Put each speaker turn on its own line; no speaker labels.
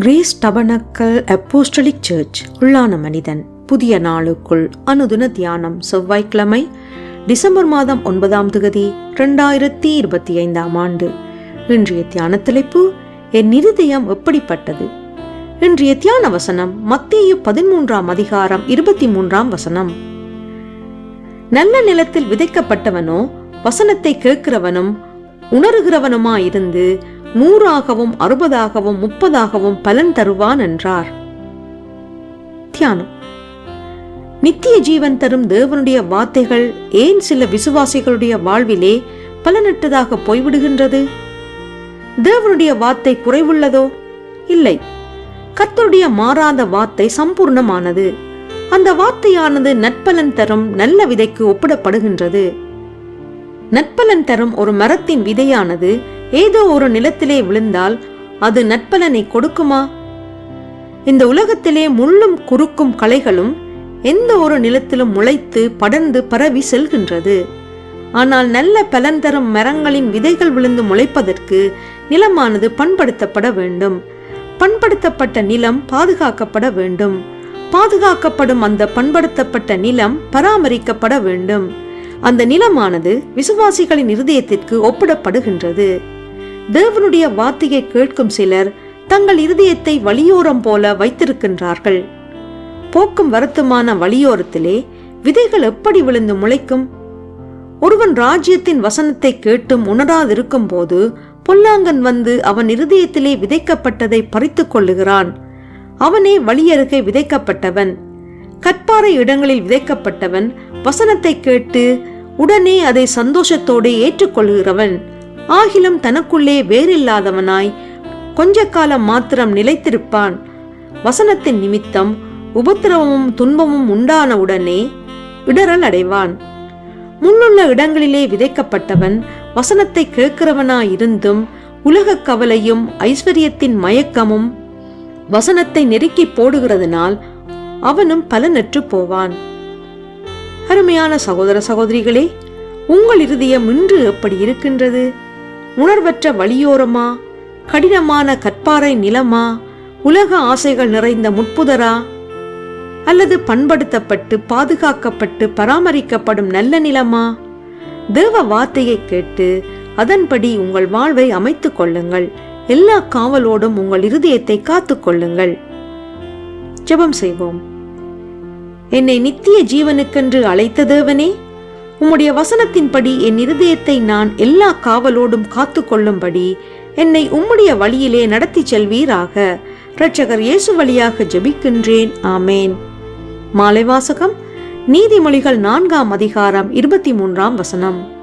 Grace tabernacle apostolic search உள்ளான மனிதன். புதிய நாளுக்குள் அனுதின தியானம் செவ்வாய்க்கிழமை டிசம்பர் மாதம் ஒன்பதாம் தொகுதி ரெண்டாயிரத்தி இருபத்தி ஐந்தாம் ஆண்டு. இன்றைய தியான தலைப்பு என் இருதயம் எப்படிப்பட்டது? இன்றைய தியான வசனம் மத்திய பதிமூன்றாம் அதிகாரம் இருபத்தி மூன்றாம் வசனம். நல்ல நிலத்தில் விதைக்கப்பட்டவனோ வசனத்தை கேட்கிறவனும் உணர்கிறவனுமாயிருந்து நூறாகவும் அறுபதாகவும் முப்பதாகவும் பலன் தருவான் என்றார். தியானம். நித்திய ஜீவன் தரும் தேவனுடைய வார்த்தைகள் ஏன் சில விசுவாசிகளுடைய வாழ்விலே பலனற்றதாக போய்விடுகின்றது? தேவனுடைய வார்த்தை குறைவுள்ளதோ? இல்லை. கத்தருடைய மாறாத வார்த்தை சம்பூர்ணமானது. அந்த வார்த்தையானது நற்பலன் தரும் நல்ல விதைக்கு ஒப்பிடப்படுகின்றது. நற்பலன் தரும் ஒரு மரத்தின் விதையானது ஏதோ ஒரு நிலத்திலே விழுந்தால் அது நற்பலனை கொடுக்குமா? இந்த உலகத்திலே முள்ளும் குறுக்கும் களைகளும் எந்த ஒரு நிலத்திலும் முளைத்து படர்ந்து பரவி செல்கின்றது. ஆனால் நல்ல பலன் தரும் மரங்களின் விதைகள் விழுந்து முளைப்பதற்கு நிலமானது பண்படுத்தப்பட வேண்டும். பண்படுத்தப்பட்ட நிலம் பாதுகாக்கப்பட வேண்டும். பாதுகாக்கப்படும் அந்த பண்படுத்தப்பட்ட நிலம் பராமரிக்கப்பட வேண்டும். அந்த நிலமானது விசுவாசிகளின் இருதயத்திற்கு ஒப்பிடப்படுகின்றது. தேவனுடைய வார்த்தையை கேட்கும் சிலர் தங்கள் இருதயத்தை வழியோரம் போல வைத்திருக்கின்றார்கள். போக்கும் வருத்தமான வழியோரத்திலே விதைகள் எப்படி விழுந்து முளைக்கும்? ஒருவன் ராஜ்யத்தின் வசனத்தை கேட்டும் உணராதிருக்கும் போது பொல்லாங்கன் வந்து அவன் இருதயத்திலே விதைக்கப்பட்டதை பறித்து கொள்ளுகிறான். அவனே வழியருகே விதைக்கப்பட்டவன். கற்பாறை இடங்களில் விதைக்கப்பட்டவன் வசனத்தை கேட்டு உடனே அதை சந்தோஷத்தோடு ஏற்றுக்கொள்கிறவன் ஆகிலும் தனக்குள்ளே வேறில்லாதவனாய் கொஞ்ச காலம் மாத்திரம் நிலைத்திருப்பான். வசனத்தின் நிமித்தம் உபத்திரவமும் துன்பமும் உண்டான உடனே இடரல் அடைவான். முன்னுள்ள இடங்களிலே விதைக்கப்பட்டவன் வசனத்தை கேட்கிறவனாயிருந்தும் உலகக் கவலையும் ஐஸ்வர்யத்தின் மயக்கமும் வசனத்தை நெருக்கி போடுகிறதுனால் அவனும் பலனற்று போவான். அருமையான சகோதர சகோதரிகளே உங்கள் இருதயம் இன்று எப்படி இருக்கின்றது? உணர்வற்ற வழியோரமா? கடினமான கற்பாறை நிலமா? உலக ஆசைகள் நிறைந்த முட்புதரா? அல்லது பண்படுத்தப்பட்டு பாதுகாக்கப்பட்டு பராமரிக்கப்படும் நல்ல நிலமா? தேவ வார்த்தையை கேட்டு அதன்படி உங்கள் வாழ்வை அமைத்துக் கொள்ளுங்கள். எல்லா காவலோடும் உங்கள் இருதயத்தை காத்துக் கொள்ளுங்கள். ஜெபம் செய்வோம். என்னை நித்திய ஜீவனுக்கென்று அழைத்த தேவனே உம்முடைய வசனத்தின்படி என் இருதயத்தை நான் எல்லா காவலோடும் காத்து கொள்ளும்படி என்னை உம்முடைய வழியிலே நடத்தி செல்வீராக. இரட்சகர் இயேசு வழியாக ஜெபிக்கின்றேன். ஆமேன். மாலை வாசகம். நீதிமொழிகள் நான்காம் அதிகாரம் இருபத்தி மூன்றாம் வசனம்.